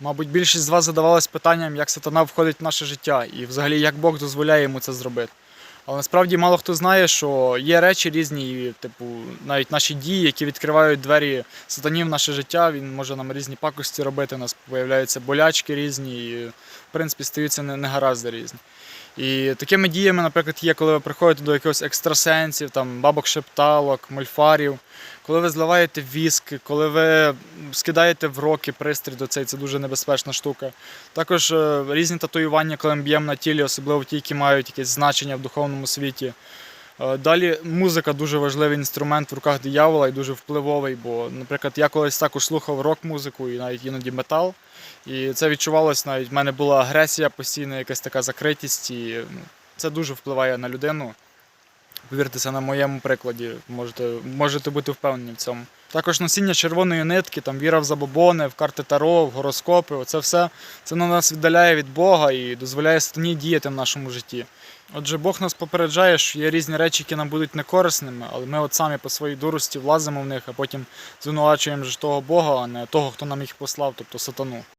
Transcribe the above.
Мабуть, більшість з вас задавалась питанням, як сатана входить в наше життя і взагалі як Бог дозволяє йому це зробити. Але насправді мало хто знає, що є речі різні, типу, навіть наші дії, які відкривають двері сатанів в наше життя. Він може нам різні пакості робити, у нас появляються болячки різні, і, в принципі, стаються не- негаразди різні. І такими діями, наприклад, є, коли ви приходите до якихось екстрасенсів, там, бабок шепталок, мольфарів, коли ви зливаєте віск, коли ви скидаєте в роки пристрій до цей, це дуже небезпечна штука. Також е, різні татуювання, коли ми б'ємо на тілі, особливо ті, які мають якесь значення в духовному світі. Е, Далі музика дуже важливий інструмент в руках диявола і дуже впливовий, бо, наприклад, я колись також слухав рок-музику і навіть іноді метал. І це відчувалось навіть в мене була агресія постійна, якась така закритість, і ну, це дуже впливає на людину. Повірте, на моєму прикладі, можете, можете бути впевнені в цьому. Також носіння червоної нитки, там віра в забобони, в карти Таро, в гороскопи, оце все це на нас віддаляє від Бога і дозволяє сатані діяти в нашому житті. Отже, Бог нас попереджає, що є різні речі, які нам будуть некорисними, але ми от самі по своїй дурості влазимо в них, а потім звинувачуємо ж того Бога, а не того, хто нам їх послав, тобто сатану.